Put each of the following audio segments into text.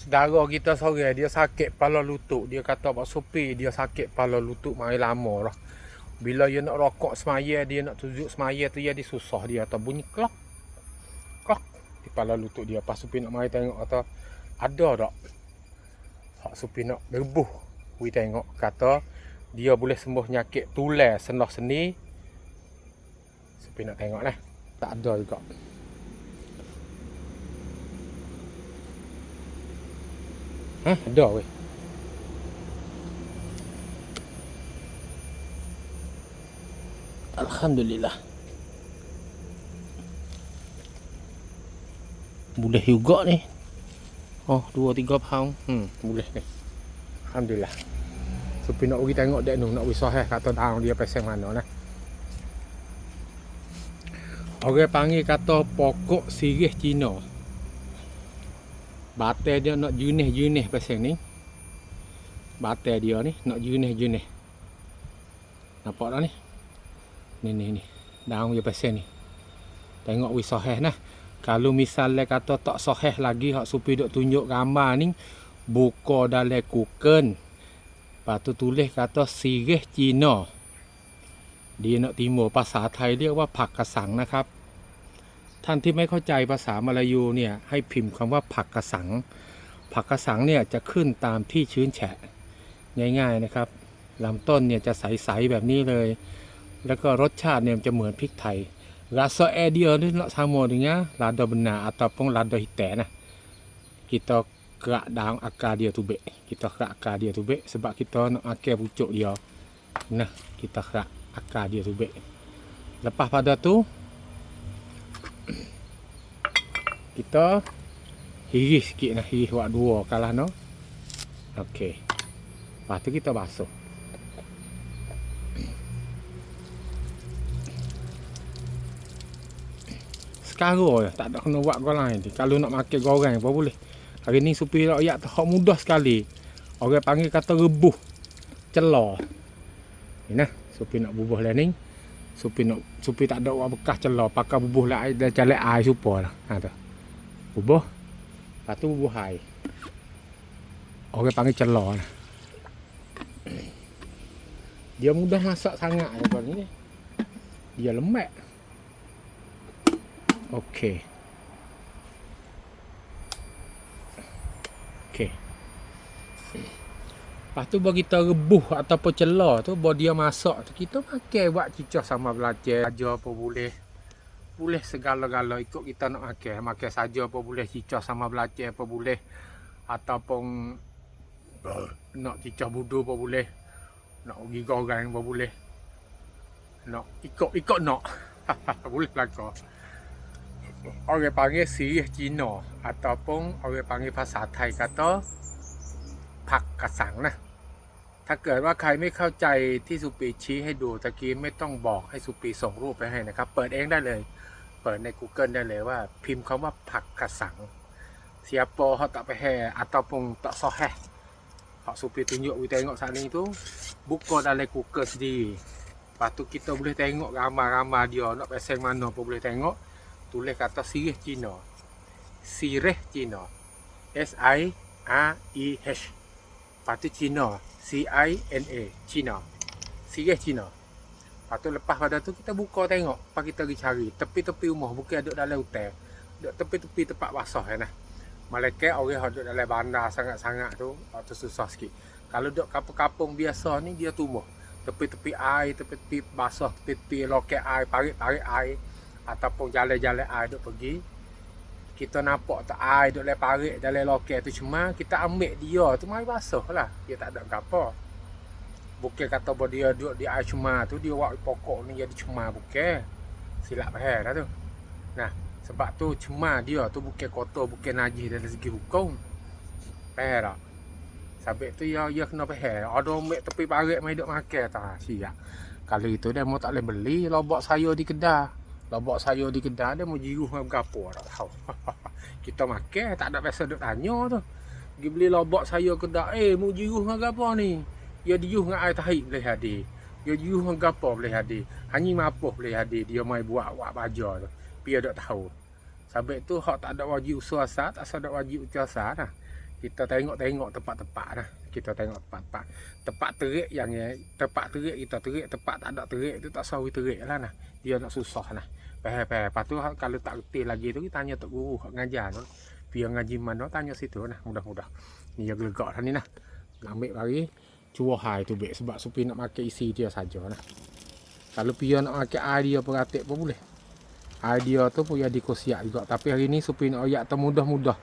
Sedara kita sore dia sakit kepala lutut. Dia kata Pak Supi dia sakit kepala lutut mai lama dah. Bila dia nak rokok semaya dia nak tunjuk semaya tu dia disusah dia atau bunyi klok. Klok di kepala lutut dia. Pak Supi nak mai tengok kata ada tak? Pak Supi nak rebuh. We tengok kata dia boleh sembuh nyakit tular senah seni. Supi nak tengok lah. Tak ada juga. Ha, ada weh. Alhamdulillah. Boleh juga ni. Oh, dua tiga pound. Hmm, boleh ni. Alhamdulillah. Supi nak pergi tengok dia nu nak wisah eh kata daun dia pasang mana nah. Orang panggil kata pokok sirih Cina. Batai dia nak jenis-jenis pasal ni. Batai dia ni nak jenis-jenis. Nampak tak ni? Ni ni ni. Daun dia pasal ni. Tengok wis sahih nah. Kalau misalnya kata tak sahih lagi hak supi dok tunjuk gambar ni buka dalam kuken. Lepas tu tulis kata sirih Cina. Dia nak timur ภาษาไทยเรียกว่าผักกระสังนะครับ ท่านที่ไม่เข้าใจภาษามาลายูเนี่ยให้พิมพ์คำว่าผักกระสัง ผักกระสังเนี่ยจะขึ้นตามที่ชื้นแฉะง่ายๆนะครับลำต้นเนี่ยจะใสๆแบบนี้เลย แล้วก็รสชาติเนี่ยจะเหมือนพริกไทยลาโซเอเดียนี่ลางโมดอย่างเงี้ยลาดบนาอัตตปงลาดฮิตแต่นะกิตอกระดางอากาเดียทุเบกิตอกระอากาเดียทุเบสบะกิตอนอาแกบุจโจเดียวนะกิตอกระอากาเดียทุเบแล้วปะพัดาตุ kita hiris sikit nah, hiris buat dua kalah no. Okey. Lepas tu kita basuh. sekarang je tak ada kena buat lain ni kalau nak makan goreng apa boleh hari ni supi rakyat tu hak mudah sekali orang panggil kata rebuh celah ni nah supi nak bubuh lah ni supi nak supi tak ada buat bekas celah pakai bubuh lah air dan calik air supa lah. Ha tu. Bubuh lepas tu bubuh air. Orang panggil celah lah. Dia mudah masak sangat daripada ni. Dia Okey. Okey. Lepas tu bagi kita rebuh ataupun celah tu bagi dia masak tu kita pakai buat cicah sama belajar aja apa boleh. Boleh segala-gala ikut kita nak makan. Makan saja apa boleh cicah sama belajar apa boleh ataupun nak cicah budu apa boleh. Nak pergi goreng apa boleh. Nak ikut ikut nak. boleh belaka. Orang panggil sirih Cina ataupun orang panggil bahasa Thai kata ผักกระสังนะ ถ้าเกิดว่าใครไม่เข้าใจที่สุปีชี้ให้ดูตะกี้ไม่ต้องบอกให้สุปีส่งรูปไปให้นะครับ เปิดเองได้เลย เปิดใน Google ได้เลยว่า พิมพ์คำว่าผักกระสังเสียโปเขาตะไปแห่อัตตปงตะซอแห่เขาสุปีตุนโยวิเตงอกสาลิงทุบุกกดอะไร Google ดี Patu kita boleh tengok gambar-gambar dia nak pasal mana pun boleh tengok. Tulis kata sirih Cina. Sirih Cina. S I R E H. Tu Cina. C I N A. Cina. Sirih Cina. Lepas tu lepas pada tu kita buka tengok. Lepas kita pergi cari. Tepi-tepi rumah. Bukan duduk dalam hotel. Duduk tepi-tepi tempat basah ya nah. Malaikat orang duduk dalam bandar sangat-sangat tu. Waktu susah sikit. Kalau duduk kapung-kapung biasa ni dia tumbuh. Tepi-tepi air, tepi-tepi basah, tepi-tepi loket air, parit-parit air ataupun jalan-jalan air duk pergi kita nampak tak air duk lepas parit dalam lokal tu. Cuma kita ambil dia tu mai basah lah. Dia tak ada apa bukan kata bahawa dia duduk di air cuma tu dia buat pokok ni jadi cuma bukan silap faham lah tu. Nah sebab tu cuma dia tu bukan kotor bukan najis dari segi hukum. Faham tak? Tu ya ya kena faham ada ambil tepi parit mai duk makan. Tak siap. Kalau itu dia mau tak boleh beli lobak sayur di kedai Lobak sayur di kedai dia mau jiruh dengan berapa tak tahu. kita makan tak ada biasa duk tanya tu. Pergi beli lobak sayur kedai, eh mau jiruh dengan berapa ni? Ya diuh dengan air tahik boleh hadir. Ya jiruh dengan berapa boleh hadir. Hanya mapuh boleh hadir dia mai buat buat baja tu. Dia tak tahu. Sampai tu hak tak ada wajib usaha tak ada wajib usaha nah. Kita tengok-tengok tempat-tempat nah. Kita tengok tempat-tempat. Tempat terik yang ya, tempat terik kita terik, tempat tak ada terik tu tak sawi terik lah nah. Dia nak susah nah. Peh-peh. Lepas tu kalau tak reti lagi tu kita tanya tok guru hak ngajar tu. Biar ngaji mana tanya situ nah. Mudah-mudah. Ni yang gelegak dah ni nah. Ambil lagi cuah hai tu bek sebab supi nak makan isi dia saja nah. Kalau pia nak makan air dia peratik pun boleh. Air dia tu pun jadi kosiak juga. Tapi hari ni supi nak oyak tu mudah-mudah.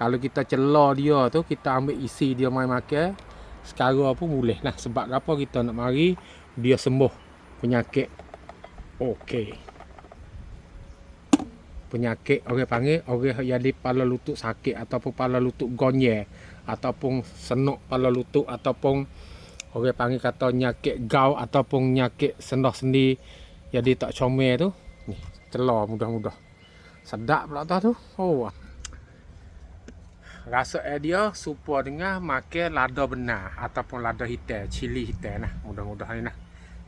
Kalau kita celah dia tu kita ambil isi dia mai makan. Sekarang pun boleh lah. Sebab apa kita nak mari dia sembuh penyakit. Okey. Penyakit orang panggil orang yang jadi kepala lutut sakit ataupun kepala lutut gonye ataupun senuk kepala lutut ataupun orang panggil kata nyakit gau ataupun nyakit sendah sendi jadi tak comel tu ni celah mudah-mudah sedap pula tu oh rasa dia supaya dengan makan lada benar ataupun lada hitam cili hitam nah mudah-mudahan ni nah.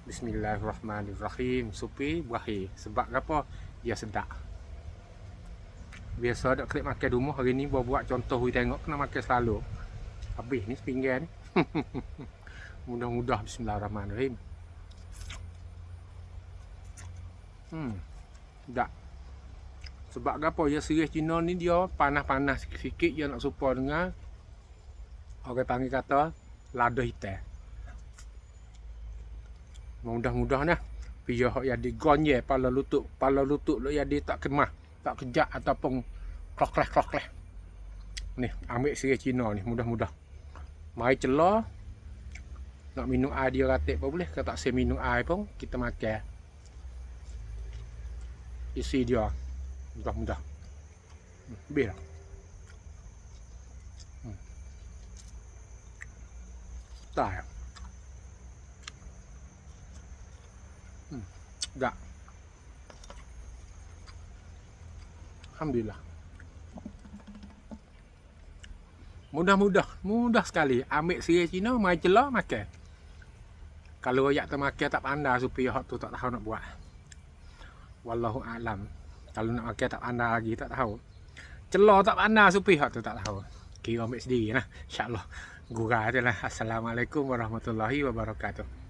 Bismillahirrahmanirrahim. Supi berakhir. Sebab apa? Dia sedap. Biasa dak klik makan rumah hari ni buat buat contoh hui tengok kena makan selalu. Habis ni sepinggan. Mudah-mudah. Bismillahirrahmanirrahim. Hmm. Dak sebab apa ya series Cina ni dia panas-panas sikit-sikit dia nak serupa dengan orang panggil kata lada hitam. Mudah-mudah nah. Pia hok yang digonye pala lutut, pala lutut lu yang dia tak kemah, tak kejak ataupun klokleh klokleh. Ni, ambil series Cina ni mudah-mudah. Mai celah nak minum air dia ratik pun boleh. Kalau tak saya minum air pun kita makan. Isi dia. Mudah-mudah. Dah. Hmm. Dah ya. Dah. Alhamdulillah. Mudah-mudah, mudah sekali. Ambil sirih Cina, mai celah makan. Kalau ayak tu makan tak pandai supaya hak tu tak tahu nak buat. Wallahu a'lam. Kalau nak makan tak pandai lagi tak tahu. Celah tak pandai supi hak tu tak tahu. Kira ambil sendiri lah. InsyaAllah. Gurau lah. Assalamualaikum warahmatullahi wabarakatuh.